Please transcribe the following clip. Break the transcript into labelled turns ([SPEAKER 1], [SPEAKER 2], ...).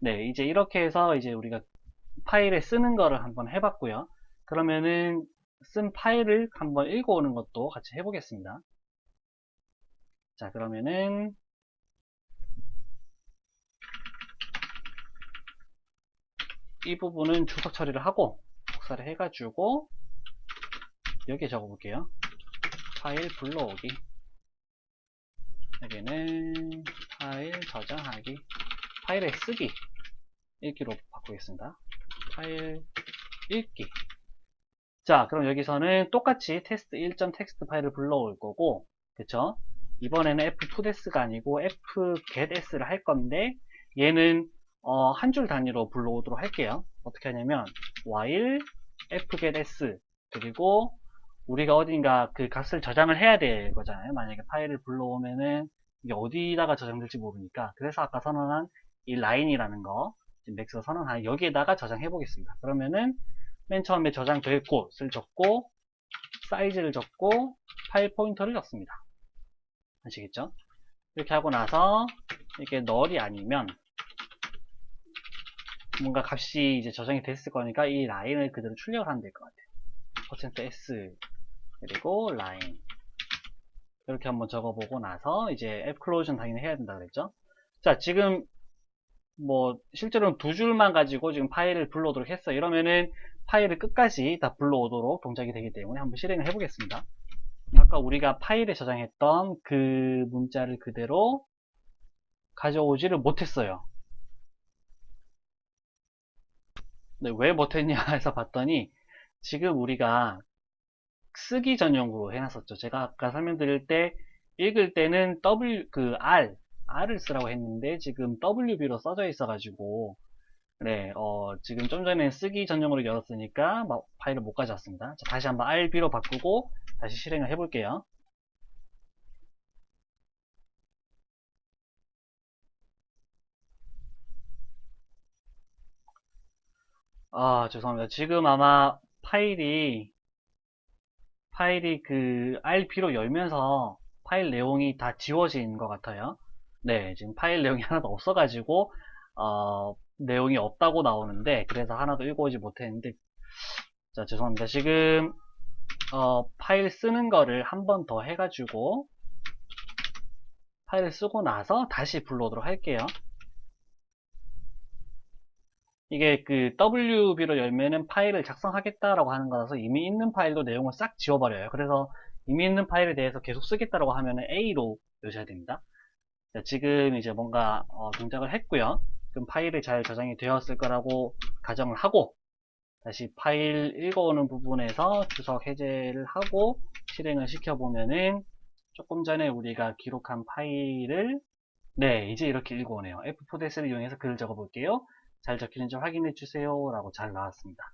[SPEAKER 1] 네, 이제 이렇게 해서 이제 우리가 파일에 쓰는 거를 한번 해봤고요. 그러면은 쓴 파일을 한번 읽어오는 것도 같이 해보겠습니다. 자, 그러면은 이 부분은 주석 처리를 하고 복사를 해가지고 여기에 적어볼게요. 파일 불러오기 여기는 파일 저장하기 파일에 쓰기 읽기로 바꾸겠습니다. 파일 읽기. 자 그럼 여기서는 똑같이 테스트 1.txt 파일을 불러올 거고 그쵸? 이번에는 fpdes가 아니고 fgetS를 할 건데 얘는 어, 한 줄 단위로 불러오도록 할게요. 어떻게 하냐면 while fgetS 그리고 우리가 어딘가 그 값을 저장을 해야 될 거잖아요. 만약에 파일을 불러오면은 이게 어디다가 저장될지 모르니까. 그래서 아까 선언한 이 라인이라는 거 지금 맥스가 선언한 여기에다가 저장해 보겠습니다. 그러면은 맨 처음에 저장될 곳을 적고 사이즈를 적고 파일 포인터를 적습니다. 아시겠죠? 이렇게 하고 나서 이게 널이 아니면 뭔가 값이 이제 저장이 됐을 거니까 이 라인을 그대로 출력을 하면 될 것 같아요. %s 그리고 라인. 이렇게 한번 적어보고 나서 이제 앱 클로전 당연히 해야 된다 그랬죠? 자 지금 뭐 실제로는 두 줄만 가지고 지금 파일을 불러오도록 했어요 이러면은 파일을 끝까지 다 불러오도록 동작이 되기 때문에 한번 실행을 해 보겠습니다. 아까 우리가 파일에 저장했던 그 문자를 그대로 가져오지를 못했어요. 네, 왜 못했냐 해서 봤더니 지금 우리가 쓰기 전용으로 해놨었죠. 제가 아까 설명드릴 때 읽을 때는 W 그 R R을 쓰라고 했는데 지금 WB로 써져 있어가지고 네, 어, 지금 좀 전에 쓰기 전용으로 열었으니까 막 파일을 못 가져왔습니다. 자, 다시 한번 RB로 바꾸고 다시 실행을 해볼게요. 아, 죄송합니다. 지금 아마 파일이 파일이 그 RP로 열면서 파일 내용이 다 지워진 것 같아요. 네, 지금 파일 내용이 하나도 없어가지고 어, 내용이 없다고 나오는데 그래서 하나도 읽어오지 못했는데 자 죄송합니다. 지금 어, 파일 쓰는 거를 한 번 더 해가지고 파일을 쓰고 나서 다시 불러오도록 할게요. 이게 그 WB로 열면은 파일을 작성하겠다라고 하는 거라서 이미 있는 파일도 내용을 싹 지워버려요. 그래서 이미 있는 파일에 대해서 계속 쓰겠다라고 하면은 A로 넣으셔야 됩니다. 자, 지금 이제 뭔가 어, 동작을 했고요. 그럼 파일이 잘 저장이 되었을 거라고 가정을 하고 다시 파일 읽어오는 부분에서 주석 해제를 하고 실행을 시켜보면은 조금 전에 우리가 기록한 파일을 네 이제 이렇게 읽어오네요. F4DS를 이용해서 글을 적어 볼게요. 잘 적히는지 확인해 주세요 라고 잘 나왔습니다.